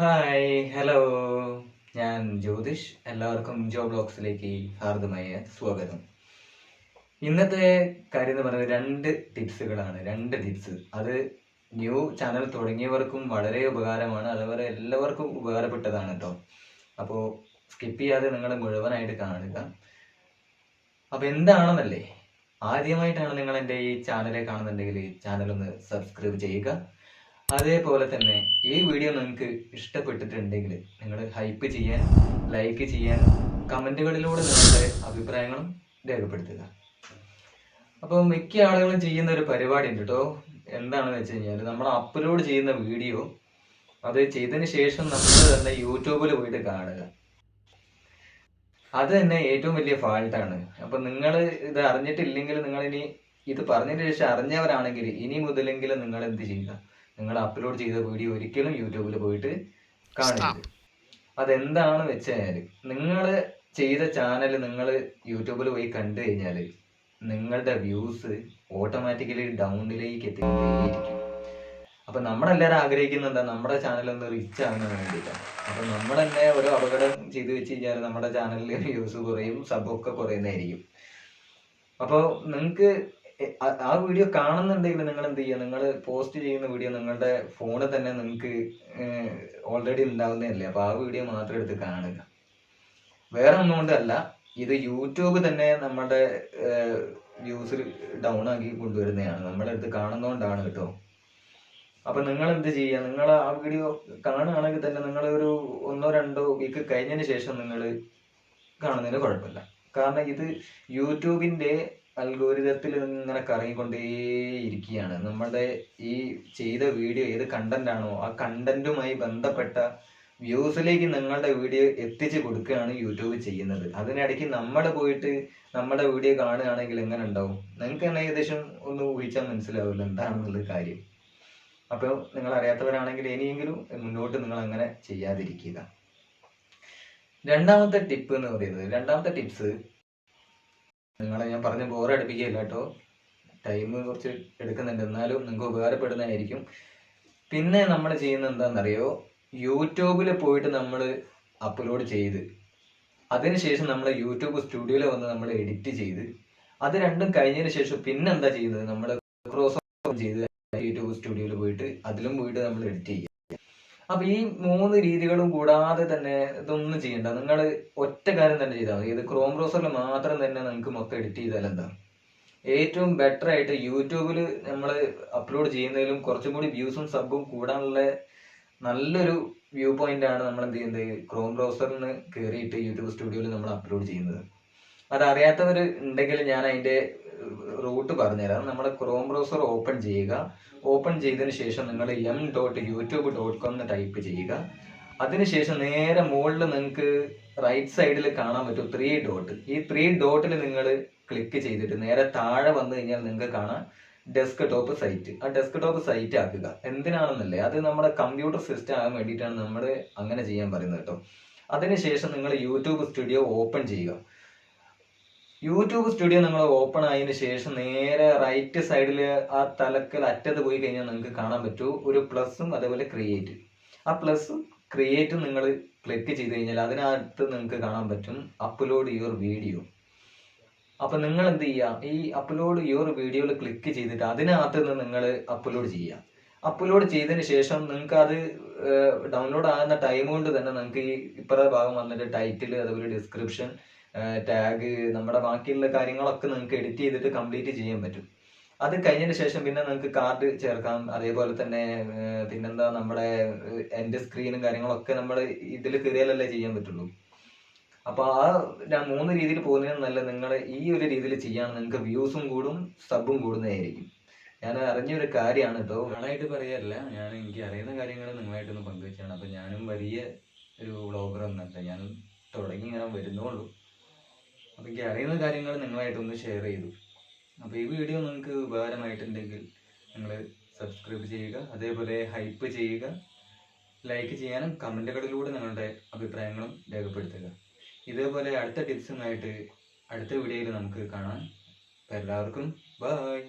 Hi hello ഞാൻ ജ്യോതിഷ്. എല്ലാവർക്കും ജോ ബ്ലോഗ്സിലേക്ക് ഹാർദമായ സ്വാഗതം. ഇന്നത്തെ കാര്യം എന്ന് പറയുന്നത് രണ്ട് ടിപ്സുകളാണ് രണ്ട് ടിപ്സ് അത് ന്യൂ ചാനൽ തുടങ്ങിയവർക്കും വളരെ ഉപകാരമാണ്. അതുപോലെ എല്ലാവർക്കും ഉപകാരപ്പെട്ടതാണ് കേട്ടോ അപ്പോൾ സ്കിപ്പ് ചെയ്യാതെ നിങ്ങൾ മുഴുവനായിട്ട് കാണുക. അപ്പോൾ എന്താണെന്നല്ലേ? ആദ്യമായിട്ടാണ് നിങ്ങൾ എന്റെ ഈ ചാനലെ കാണുന്നുണ്ടെങ്കിൽ ചാനൽ ഒന്ന് സബ്സ്ക്രൈബ് ചെയ്യുക. അതേപോലെ തന്നെ ഈ വീഡിയോ നിങ്ങൾക്ക് ഇഷ്ടപ്പെട്ടിട്ടുണ്ടെങ്കിൽ നിങ്ങൾ ഹൈപ്പ് ചെയ്യാൻ ലൈക്ക് ചെയ്യാൻ കമന്റുകളിലൂടെ നിങ്ങളുടെ അഭിപ്രായങ്ങളും രേഖപ്പെടുത്തുക. അപ്പോൾ മിക്ക ആളുകളും ചെയ്യുന്ന ഒരു പരിപാടി ഉണ്ട് കേട്ടോ. എന്താണെന്ന് വെച്ച് കഴിഞ്ഞാൽ നമ്മൾ അപ്ലോഡ് ചെയ്യുന്ന വീഡിയോ അത് ചെയ്തതിന് ശേഷം നമ്മൾ തന്നെ യൂട്യൂബിൽ പോയിട്ട് കാണുക. അത് തന്നെ ഏറ്റവും വലിയ ഫാൾട്ടാണ് അപ്പൊ നിങ്ങൾ ഇത് അറിഞ്ഞിട്ടില്ലെങ്കിൽ നിങ്ങൾ ഇനി ഇത് പറഞ്ഞതിന് ശേഷം അറിഞ്ഞവരാണെങ്കിൽ ഇനി മുതലെങ്കിലും നിങ്ങൾ എന്ത് ചെയ്യുക? നിങ്ങൾ അപ്ലോഡ് ചെയ്ത വീഡിയോ ഒരിക്കലും യൂട്യൂബിൽ പോയിട്ട് കാണരുത് വെച്ച് വെച്ചാൽ നിങ്ങൾ ചെയ്ത ചാനൽ നിങ്ങൾ യൂട്യൂബിൽ പോയി കണ്ടു കഴിഞ്ഞാൽ നിങ്ങളുടെ വ്യൂസ് ഓട്ടോമാറ്റിക്കലി ഡൗണിലേക്ക് എത്തിക്കൊണ്ടേയിരിക്കും. അപ്പൊ നമ്മളെല്ലാവരും ആഗ്രഹിക്കുന്നത് എന്താ? നമ്മുടെ ചാനൽ ഒന്ന് റിച്ച് ആകാൻ വേണ്ടിയിട്ടാണ് അപ്പൊ നമ്മൾ തന്നെ ഓരോ അപകടം ചെയ്തു വെച്ച് കഴിഞ്ഞാൽ നമ്മുടെ ചാനലിൽ വ്യൂസ് കുറയും സബ് ഒക്കെ കുറയുന്നതായിരിക്കും. അപ്പോൾ നിങ്ങൾക്ക് ആ വീഡിയോ കാണുന്നുണ്ടെങ്കിൽ നിങ്ങൾ എന്ത് ചെയ്യുക? നിങ്ങൾ പോസ്റ്റ് ചെയ്യുന്ന വീഡിയോ നിങ്ങളുടെ ഫോണിൽ തന്നെ നിങ്ങൾക്ക് ഓൾറെഡി ഉണ്ടാവുന്നതല്ലേ. അപ്പോൾ ആ വീഡിയോ മാത്രം എടുത്ത് കാണുക. വേറെ ഒന്നും കൊണ്ടല്ല ഇത് യൂട്യൂബ് തന്നെ നമ്മുടെ വ്യൂസിൽ ഡൗൺ ആക്കി കൊണ്ടുവരുന്നതാണ്. നമ്മളെടുത്ത് കാണുന്നതുകൊണ്ടാണ് കേട്ടോ. അപ്പോൾ നിങ്ങൾ എന്ത് ചെയ്യുക? നിങ്ങൾ ആ വീഡിയോ കാണുകയാണെങ്കിൽ തന്നെ നിങ്ങൾ ഒരു ഒന്നോ രണ്ടോ വീക്ക് കഴിഞ്ഞതിന് ശേഷം നിങ്ങൾ കാണുന്നതിന് കുഴപ്പമില്ല. കാരണം ഇത് യൂട്യൂബിന്റെ അൽഗോരിതത്തിൽ ഇങ്ങനെ കറങ്ങിക്കൊണ്ടേ ഇരിക്കുകയാണ് നമ്മുടെ ഈ ചെയ്ത വീഡിയോ ഏത് കണ്ടന്റ് ആണോ ആ കണ്ടന്റുമായി ബന്ധപ്പെട്ട വ്യൂസിലേക്ക് നിങ്ങളുടെ വീഡിയോ എത്തിച്ചു കൊടുക്കുകയാണ് യൂട്യൂബ് ചെയ്യുന്നത്. അതിനിടയ്ക്ക് നമ്മൾ പോയിട്ട് നമ്മുടെ വീഡിയോ കാണുകയാണെങ്കിൽ എങ്ങനെ ഉണ്ടാവും? നിങ്ങൾക്ക് തന്നെ ഏകദേശം ഒന്ന് ഊഹിച്ചാൽ മനസ്സിലാവില്ല എന്താണെന്നുള്ള കാര്യം. അപ്പോൾ നിങ്ങൾ അറിയാത്തവരാണെങ്കിൽ ഇനിയെങ്കിലും മുന്നോട്ട് നിങ്ങൾ അങ്ങനെ ചെയ്യാതിരിക്കുക. രണ്ടാമത്തെ ടിപ്പ് എന്ന് പറയുന്നത് രണ്ടാമത്തെ ടിപ്സ് നിങ്ങളെ ഞാൻ പറഞ്ഞ് ബോറടിപ്പിക്കുകയില്ല കേട്ടോ. ടൈം കുറച്ച് എടുക്കുന്നുണ്ട്. എന്നാലും നിങ്ങൾക്ക് ഉപകാരപ്പെടുന്നതായിരിക്കും. പിന്നെ നമ്മൾ ചെയ്യുന്ന എന്താണെന്നറിയോ? യൂട്യൂബിൽ പോയിട്ട് നമ്മൾ അപ്ലോഡ് ചെയ്ത് അതിനുശേഷം നമ്മൾ യൂട്യൂബ് സ്റ്റുഡിയോയിൽ വന്ന് നമ്മൾ എഡിറ്റ് ചെയ്ത് അത് രണ്ടും കഴിഞ്ഞതിന് ശേഷം പിന്നെ എന്താ ചെയ്യുന്നത്? നമ്മൾ ക്രോസ് ചെയ്ത് യൂട്യൂബ് സ്റ്റുഡിയോയിൽ പോയിട്ട് അതിലും പോയിട്ട് നമ്മൾ എഡിറ്റ് ചെയ്യുക. അപ്പൊ ഈ മൂന്ന് രീതികളും കൂടാതെ തന്നെ ഇതൊന്നും ചെയ്യണ്ട. നിങ്ങൾ ഒറ്റ കാര്യം തന്നെ ചെയ്താൽ മതി. ഇത് ക്രോം ബ്രൗസറിൽ മാത്രം തന്നെ നിങ്ങൾക്ക് മൊത്തം എഡിറ്റ് ചെയ്താൽ എന്താ? ഏറ്റവും ബെറ്റർ ആയിട്ട് യൂട്യൂബിൽ നമ്മൾ അപ്ലോഡ് ചെയ്യുന്നതിലും കുറച്ചും കൂടി വ്യൂസും സബും കൂടാനുള്ള നല്ലൊരു വ്യൂ പോയിന്റ് ആണ് നമ്മൾ എന്ത് ചെയ്യുന്നത്? ക്രോം ബ്രൗസറിൽ നിന്ന് കയറിയിട്ട് യൂട്യൂബ് സ്റ്റുഡിയോയിൽ നമ്മൾ അപ്ലോഡ് ചെയ്യുന്നത്. അത് അറിയാത്തവർ ഉണ്ടെങ്കിൽ ഞാൻ അതിന്റെ റൂട്ട് പറഞ്ഞുതരാം നമ്മൾ ക്രോം ബ്രൗസർ ഓപ്പൺ ചെയ്യുക. ഓപ്പൺ ചെയ്തതിന് ശേഷം നിങ്ങൾ M dot YouTube dot com എന്ന് ടൈപ്പ് ചെയ്യുക. അതിനുശേഷം നേരെ മുകളിൽ നിങ്ങൾക്ക് റൈറ്റ് സൈഡിൽ കാണാൻ പറ്റും ത്രീ ഡോട്ട് ഈ ത്രീ ഡോട്ടിൽ നിങ്ങൾ ക്ലിക്ക് ചെയ്തിട്ട് നേരെ താഴെ വന്നു കഴിഞ്ഞാൽ നിങ്ങൾക്ക് കാണാം ഡെസ്ക് ടോപ്പ് സൈറ്റ് ആ ഡെസ്ക് ടോപ്പ് സൈറ്റ് ആക്കുക. എന്തിനാണെന്നല്ലേ? അത് നമ്മുടെ കമ്പ്യൂട്ടർ സിസ്റ്റം ആകാൻ വേണ്ടിയിട്ടാണ് നമ്മൾ അങ്ങനെ ചെയ്യാൻ പറയുന്നത് കേട്ടോ. അതിനുശേഷം നിങ്ങൾ യൂട്യൂബ് സ്റ്റുഡിയോ ഓപ്പൺ ചെയ്യുക. യൂട്യൂബ് സ്റ്റുഡിയോ നിങ്ങൾ ഓപ്പൺ ആയതിനു ശേഷം നേരെ റൈറ്റ് സൈഡിൽ ആ തലക്കൽ അറ്റത്ത് പോയി കഴിഞ്ഞാൽ നിങ്ങൾക്ക് കാണാൻ പറ്റൂ. ഒരു പ്ലസും അതേപോലെ ക്രിയേറ്റ് ആ പ്ലസും ക്രിയേറ്റും നിങ്ങൾ ക്ലിക്ക് ചെയ്ത് കഴിഞ്ഞാൽ അതിനകത്ത് നിങ്ങൾക്ക് കാണാൻ പറ്റും അപ്ലോഡ് യുവർ വീഡിയോ അപ്പൊ നിങ്ങൾ എന്ത് ചെയ്യുക ഈ അപ്ലോഡ് യുവർ വീഡിയോയിൽ ക്ലിക്ക് ചെയ്തിട്ട് അതിനകത്ത് നിന്ന് നിങ്ങൾ അപ്ലോഡ് ചെയ്യുക അപ്ലോഡ് ചെയ്തതിന് ശേഷം നിങ്ങൾക്ക് അത് ഡൗൺലോഡ് ആകുന്ന ടൈം കൊണ്ട് തന്നെ നിങ്ങൾക്ക് ഈ ഇപ്പുറത്തെ ഭാഗം വന്നിട്ട് ടൈറ്റിൽ അതുപോലെ ഡിസ്ക്രിപ്ഷൻ ടാഗ് നമ്മുടെ ബാക്കിയുള്ള കാര്യങ്ങളൊക്കെ നിങ്ങൾക്ക് എഡിറ്റ് ചെയ്തിട്ട് കംപ്ലീറ്റ് ചെയ്യാൻ പറ്റും. അത് കഴിഞ്ഞതിന് ശേഷം പിന്നെ നിങ്ങൾക്ക് കാർഡ് ചേർക്കാം. അതേപോലെ തന്നെ പിന്നെന്താ നമ്മുടെ എൻഡ് സ്ക്രീനും കാര്യങ്ങളൊക്കെ നമ്മൾ ഇതിൽ കയറിയാലല്ലേ ചെയ്യാൻ പറ്റുള്ളൂ. അപ്പൊ ആ മൂന്ന് രീതിയിൽ പോകുന്നതിന് നല്ല നിങ്ങൾ ഈ ഒരു രീതിയിൽ ചെയ്യാൻ നിങ്ങൾക്ക് വ്യൂസും കൂടും സബും കൂടുന്നതായിരിക്കും. ഞാൻ അറിഞ്ഞൊരു കാര്യമാണ് കേട്ടോ ആളായിട്ട് പറയാറില്ല. ഞാൻ എനിക്ക് അറിയുന്ന കാര്യങ്ങൾ നിങ്ങളായിട്ടൊന്ന് പങ്കുവെച്ചാണ്. അപ്പൊ ഞാനും വലിയ ഒരു വ്ളോഗർ ഒന്നല്ല ഞാനും തുടങ്ങി ഇങ്ങനെ വരുന്നുള്ളൂ അപ്പൊ എനിക്ക് അറിയുന്ന കാര്യങ്ങൾ നിങ്ങളായിട്ടൊന്ന് ഷെയർ ചെയ്തു. അപ്പോൾ ഈ വീഡിയോ നിങ്ങൾക്ക് ഉപകാരമായിട്ടുണ്ടെങ്കിൽ നിങ്ങൾ സബ്സ്ക്രൈബ് ചെയ്യുക അതേപോലെ ഹൈപ്പ് ചെയ്യുക ലൈക്ക് ചെയ്യാനും കമന്റുകളിലൂടെ നിങ്ങളുടെ അഭിപ്രായങ്ങളും രേഖപ്പെടുത്തുക. ഇതേപോലെ അടുത്ത ടിപ്സുമായിട്ട് അടുത്ത വീഡിയോയിൽ നമുക്ക് കാണാം. എല്ലാവർക്കും ബൈ